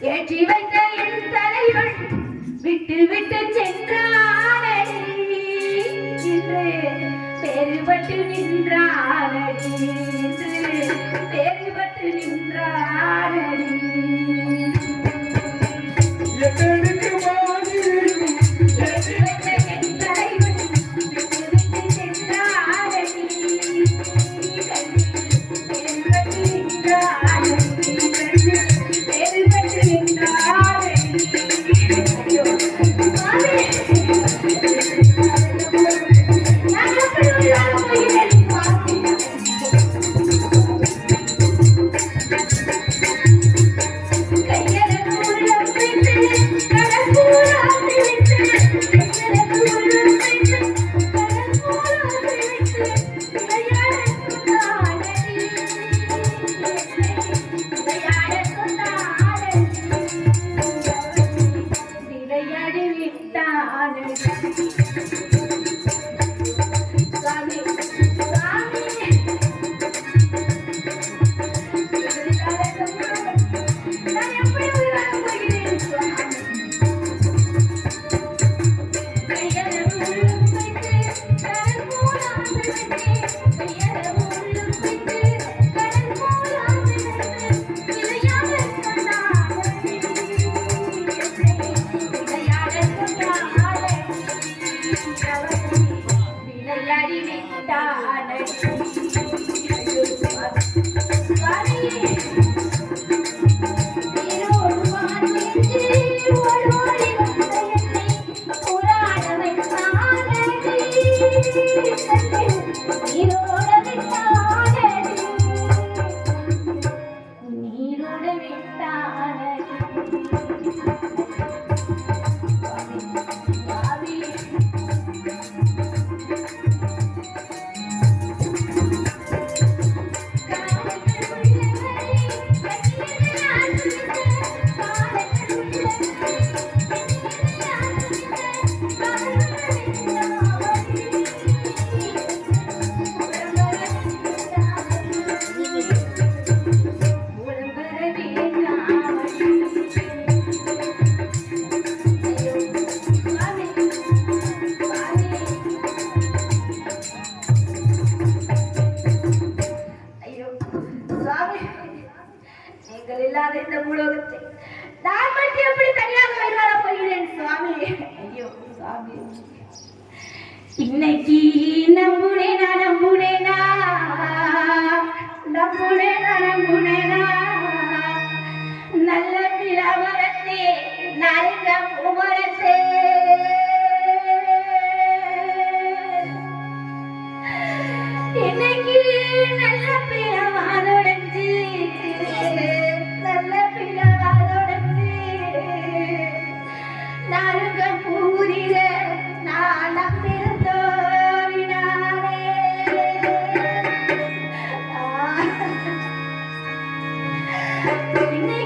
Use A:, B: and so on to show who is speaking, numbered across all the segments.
A: ஏற்றி வைத்த என் தலையுள். விட்டு விட்டு சென்றாளடி இன்று பெருபட்டு நின்றாளடி இன்று நீங்கள் இல்லாத இந்த உலகத்தை நான் மட்டும் எப்படி தனியாக வருவார போகிறேன் சுவாமி? ஐயோ சுவாமி. இன்னைக்கு நம்புனேனா நம்புனேனா? நம்புனேனா நம்புனேனா? Thank you.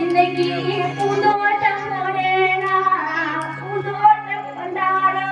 A: இன்னைக்கு பூந்தோட்டம் போனேனா பூந்தோட்டம் கொண்டாடோ?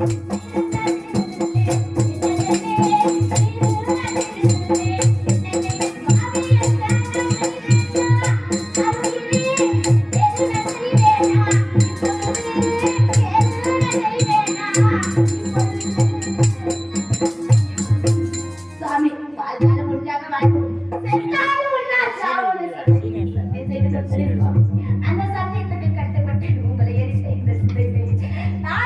A: Thank you.